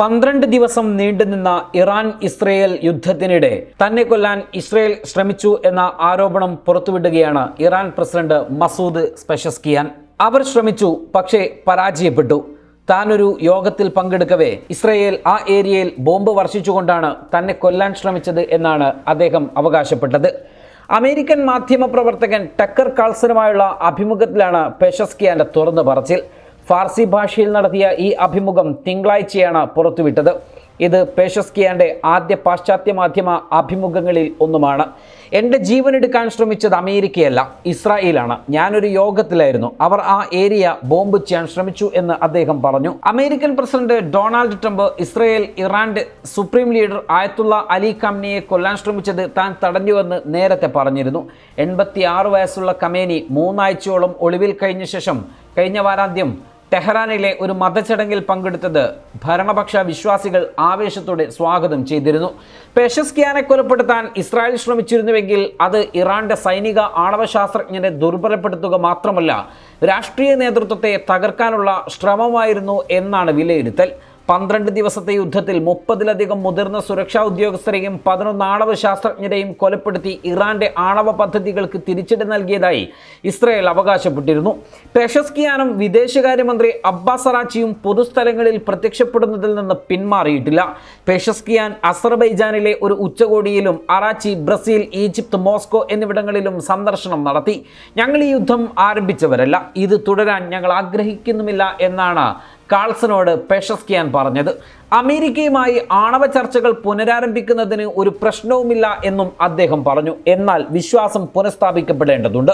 പന്ത്രണ്ട് ദിവസം നീണ്ടുനിന്ന ഇറാൻ ഇസ്രയേൽ യുദ്ധത്തിനിടെ തന്നെ കൊല്ലാൻ ഇസ്രയേൽ ശ്രമിച്ചു എന്ന ആരോപണം പുറത്തുവിടുകയാണ് ഇറാൻ പ്രസിഡന്റ് മസൂദ് സ്പെഷസ്കിയാൻ അവർ ശ്രമിച്ചു പക്ഷേ പരാജയപ്പെട്ടു. താനൊരു യോഗത്തിൽ പങ്കെടുക്കവേ ഇസ്രയേൽ ആ ഏരിയയിൽ ബോംബ് വർഷിച്ചുകൊണ്ടാണ് തന്നെ കൊല്ലാൻ ശ്രമിച്ചത് എന്നാണ് അദ്ദേഹം അവകാശപ്പെട്ടത്. അമേരിക്കൻ മാധ്യമ പ്രവർത്തകൻ ടക്കർ കാൾസനുമായുള്ള അഭിമുഖത്തിലാണ് പെഷസ്കിയാന്റെ തുറന്നു പറച്ചിൽ. ഫാർസി ഭാഷയിൽ നടത്തിയ ഈ അഭിമുഖം തിങ്കളാഴ്ചയാണ് പുറത്തുവിട്ടത്. ഇത് പേഷസ്കിയാന്റെ ആദ്യ പാശ്ചാത്യ മാധ്യമ അഭിമുഖങ്ങളിൽ ഒന്നുമാണ്. എന്റെ ജീവനെടുക്കാൻ ശ്രമിച്ചത് അമേരിക്കയല്ല ഇസ്രായേലാണ്. ഞാനൊരു യോഗത്തിലായിരുന്നു. അവർ ആ ഏരിയ ബോംബ് ചെയ്യാൻ ശ്രമിച്ചു എന്ന് അദ്ദേഹം പറഞ്ഞു. American president Donald Trump Israel ഇറാന്റെ സുപ്രീം ലീഡർ ആയത്തുള്ള അലി കംനിയെ കൊല്ലാൻ ശ്രമിച്ചത് താൻ തടഞ്ഞുവെന്ന് നേരത്തെ പറഞ്ഞിരുന്നു. എൺപത്തി വയസ്സുള്ള കമേനി മൂന്നാഴ്ചയോളം ഒളിവിൽ കഴിഞ്ഞ ശേഷം കഴിഞ്ഞ വാരാന്ത്യം ടെഹ്റാനിലെ ഒരു മതചടങ്ങിൽ പങ്കെടുത്തത് ഭരണപക്ഷ വിശ്വാസികൾ ആവേശത്തോടെ സ്വാഗതം ചെയ്തിരുന്നു. പെഷസ്കിയാനെ കൊലപ്പെടുത്താൻ ഇസ്രായേൽ ശ്രമിച്ചിരുന്നുവെങ്കിൽ അത് ഇറാന്റെ സൈനിക ആണവശാസ്ത്രജ്ഞരെ ദുർബലപ്പെടുത്തുക മാത്രമല്ല രാഷ്ട്രീയ നേതൃത്വത്തെ തകർക്കാനുള്ള ശ്രമമായിരുന്നു എന്നാണ് വിലയിരുത്തൽ. പന്ത്രണ്ട് ദിവസത്തെ യുദ്ധത്തിൽ മുപ്പതിലധികം മുതിർന്ന സുരക്ഷാ ഉദ്യോഗസ്ഥരെയും പതിനൊന്ന് ആണവ ശാസ്ത്രജ്ഞരെയും കൊലപ്പെടുത്തി ഇറാന്റെ ആണവ പദ്ധതികൾക്ക് തിരിച്ചടി നൽകിയതായി ഇസ്രയേൽ അവകാശപ്പെട്ടിരുന്നു. പെഷസ്കിയാനും വിദേശകാര്യമന്ത്രി അബ്ബാസ് അറാച്ചിയും പൊതുസ്ഥലങ്ങളിൽ പ്രത്യക്ഷപ്പെടുന്നതിൽ നിന്ന് പിന്മാറിയിട്ടില്ല. പെഷസ്കിയാൻ അസർബൈജാനിലെ ഒരു ഉച്ചകോടിയിലും അറാച്ചി ബ്രസീൽ ഈജിപ്ത് മോസ്കോ എന്നിവിടങ്ങളിലും സന്ദർശനം നടത്തി. ഞങ്ങൾ ഈ യുദ്ധം ആരംഭിച്ചവരല്ല. ഇത് തുടരാൻ ഞങ്ങൾ ആഗ്രഹിക്കുന്നുമില്ല എന്നാണ് കാൾസനോട് പെഷസ്കിയാൻ പറഞ്ഞത്. അമേരിക്കയുമായി ആണവ ചർച്ചകൾ പുനരാരംഭിക്കുന്നതിന് ഒരു പ്രശ്നവുമില്ല എന്നും അദ്ദേഹം പറഞ്ഞു. എന്നാൽ വിശ്വാസം പുനഃസ്ഥാപിക്കപ്പെടേണ്ടതുണ്ട്.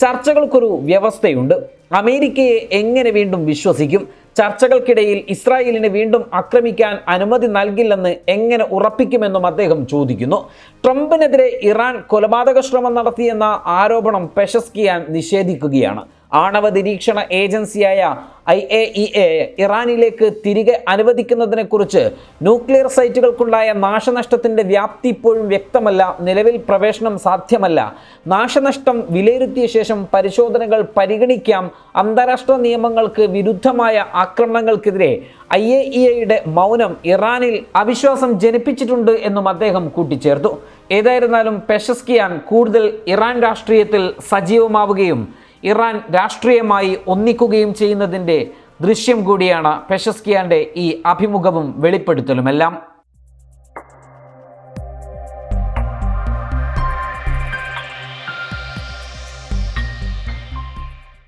ചർച്ചകൾക്കൊരു വ്യവസ്ഥയുണ്ട്. അമേരിക്കയെ എങ്ങനെ വീണ്ടും വിശ്വസിക്കും? ചർച്ചകൾക്കിടയിൽ ഇസ്രായേലിന് വീണ്ടും ആക്രമിക്കാൻ അനുമതി നൽകില്ലെന്ന് എങ്ങനെ ഉറപ്പിക്കുമെന്നും അദ്ദേഹം ചോദിക്കുന്നു. ട്രംപിനെതിരെ ഇറാൻ കൊലപാതക ശ്രമം നടത്തിയെന്ന ആരോപണം പെഷസ്കിയാൻ നിഷേധിക്കുകയാണ്. ആണവ നിരീക്ഷണ ഏജൻസിയായ ഐ എ ഇ എ ഇറാനിലേക്ക് തിരികെ അനുവദിക്കുന്നതിനെക്കുറിച്ച് ന്യൂക്ലിയർ സൈറ്റുകൾക്കുണ്ടായ നാശനഷ്ടത്തിന്റെ വ്യാപ്തി ഇപ്പോഴും വ്യക്തമല്ല. നിലവിൽ പ്രവേശനം സാധ്യമല്ല. നാശനഷ്ടം വിലയിരുത്തിയ ശേഷം പരിശോധനകൾ പരിഗണിക്കാം. അന്താരാഷ്ട്ര നിയമങ്ങൾക്ക് വിരുദ്ധമായ ആക്രമണങ്ങൾക്കെതിരെ ഐ എ ഇ എയുടെ മൗനം ഇറാനിൽ അവിശ്വാസം ജനിപ്പിച്ചിട്ടുണ്ട് എന്നും അദ്ദേഹം കൂട്ടിച്ചേർത്തു. ഏതായിരുന്നാലും പെഷസ്കിയാൻ കൂടുതൽ ഇറാൻ രാഷ്ട്രീയത്തിൽ സജീവമാവുകയും ഇറാൻ രാഷ്ട്രീയമായി ഒന്നിക്കുകയും ചെയ്യുന്നതിന്റെ ദൃശ്യം കൂടിയാണ് പെഷസ്കിയാന്റെ ഈ അഭിമുഖവും വെളിപ്പെടുത്തലുമെല്ലാം.